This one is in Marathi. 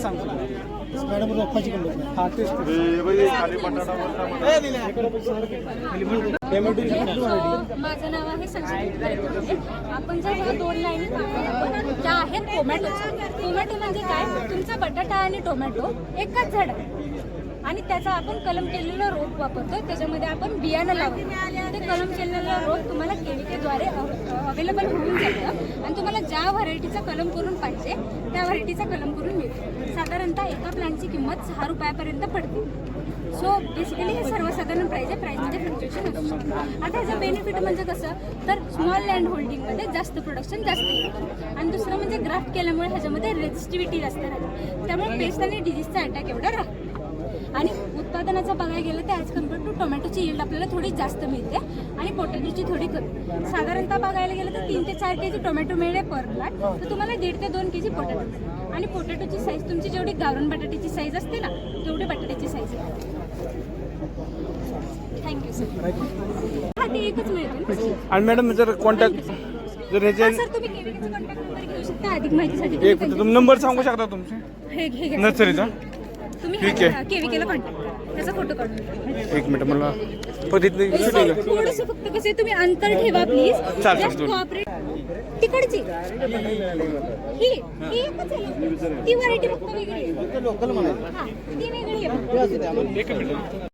सांगतो मॅडम रोपाची किंमत हा तेच माझं नाव आहे. आपण जर दोन लाईनी त्या आहेत टोमॅटोच्या टोमॅटो म्हणजे काय? तुमचा बटाटा आणि टोमॅटो एकाच झाड आणि त्याचा आपण कलम केलेलं रोप वापरतो त्याच्यामध्ये आपण बियाणं लावतो ते कलम केलेलं रोप तुम्हाला केविकेद्वारे अवेलेबल होऊन जातं. आणि तुम्हाला ज्या व्हरायटीचा कलम करून पाहिजे त्या व्हरायटीचा कलम करून त्याची किंमत सहा रुपयापर्यंत पडते. सो बेसिकली हे सर्वसाधारण प्राईज आहे. प्राईजमध्ये फ्लक्च्युएशन असू शकतं आता ह्याचं बेनिफिट म्हणजे कसं? तर स्मॉल लँड होल्डिंगमध्ये जास्त प्रोडक्शन जास्त येतं. आणि दुसरं म्हणजे ग्राफ्ट केल्यामुळे ह्याच्यामध्ये रेजिस्टिव्हिटी जास्त राहते. त्यामुळे पेस्ट आणि डिझीजचा अटॅक एवढा राहतो. आणि उत्पादनाचं बघायला गेलं तर ॲज कंपेअर टू टोमॅटोची यील्ड आपल्याला थोडी जास्त मिळते आणि पोटॅटोची थोडी कमी. साधारणतः बघायला गेलं तर तीन ते चार के जी टोमॅटो मिळेल पर प्लांट तर तुम्हाला दीड ते दोन के जी पोटॅटो मिळेल. आणि पोटॅटोची साईज तुमची जेवढी गावरान बटाट्याची साईज असते ना तेवढी बटाट्याची साईज आहे. थँक्यू सर हा ते एकच मिळते ना? आणि मॅडम जर कॉन्टॅक्ट जर ह्याचे सर तुम्ही केविकेचा कॉन्टॅक्ट नंबर घेऊ शकता अधिक माहितीसाठी. एक नंबर सांगू शकता तुमचे? हे. नर्सरीचा तुम्ही ठीक आहे. केविकेला कॉन्टॅक्ट करा. त्याचा फोटो काढून. एक मिनिट मला शूटिंग आहे. थोडस फक्त कसे तुम्ही अंतर ठेवा प्लीज जस्ट दोन. कोऑपरेट तिकडची. ही ही एकच आहे. ती व्हरायटी फक्त वेगळी आहे. लोकल म्हणायचं. हा ती वेगळी आहे. एक मिनिट.